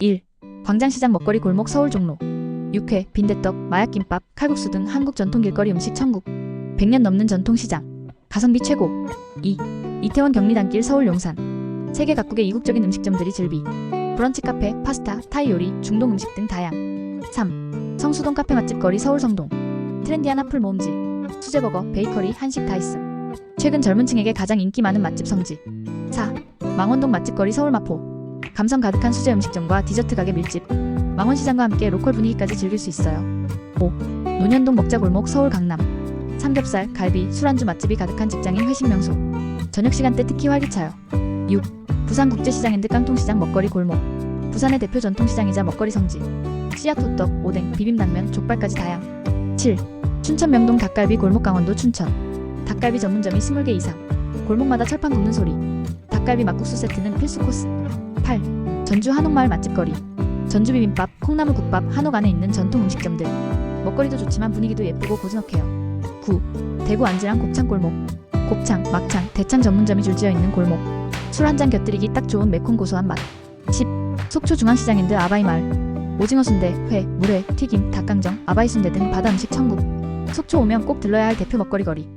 1. 광장시장 먹거리 골목 서울 종로. 육회, 빈대떡, 마약김밥, 칼국수 등 한국 전통 길거리 음식 천국. 100년 넘는 전통시장. 가성비 최고. 2. 이태원 경리단길 서울 용산. 세계 각국의 이국적인 음식점들이 즐비. 브런치 카페, 파스타, 타이 요리, 중동 음식 등 다양. 3. 성수동 카페 맛집 거리 서울 성동. 트렌디한 앞플 모음지. 수제버거, 베이커리, 한식 다 있음. 최근 젊은 층에게 가장 인기 많은 맛집 성지. 4. 망원동 맛집 거리 서울 마포 감성 가득한 수제 음식점과 디저트 가게 밀집. 망원시장과 함께 로컬 분위기까지 즐길 수 있어요. 5. 논현동 먹자골목 서울 강남. 삼겹살, 갈비, 술안주 맛집이 가득한 직장인 회식 명소. 저녁 시간대 특히 활기차요. 6. 부산 국제시장 앤드 깡통시장 먹거리 골목. 부산의 대표 전통시장이자 먹거리 성지. 씨앗 호떡, 오뎅, 비빔당면, 족발까지 다양. 7. 춘천 명동 닭갈비 골목 강원도 춘천. 닭갈비 전문점이 20개 이상. 골목마다 철판 굽는 소리. 닭갈비 막국수 세트는 필수 코스 8. 전주 한옥마을 맛집거리 전주 비빔밥, 콩나물 국밥, 한옥 안에 있는 전통 음식점들 먹거리도 좋지만 분위기도 예쁘고 고즈넉해요 9. 대구 안지랑 곱창 골목 곱창, 막창, 대창 전문점이 줄지어 있는 골목 술 한 잔 곁들이기 딱 좋은 매콤 고소한 맛 10. 속초 중앙시장인 드 아바이 마을 오징어 순대, 회, 물회, 튀김, 닭강정, 아바이 순대 등 바다 음식 천국 속초 오면 꼭 들러야 할 대표 먹거리 거리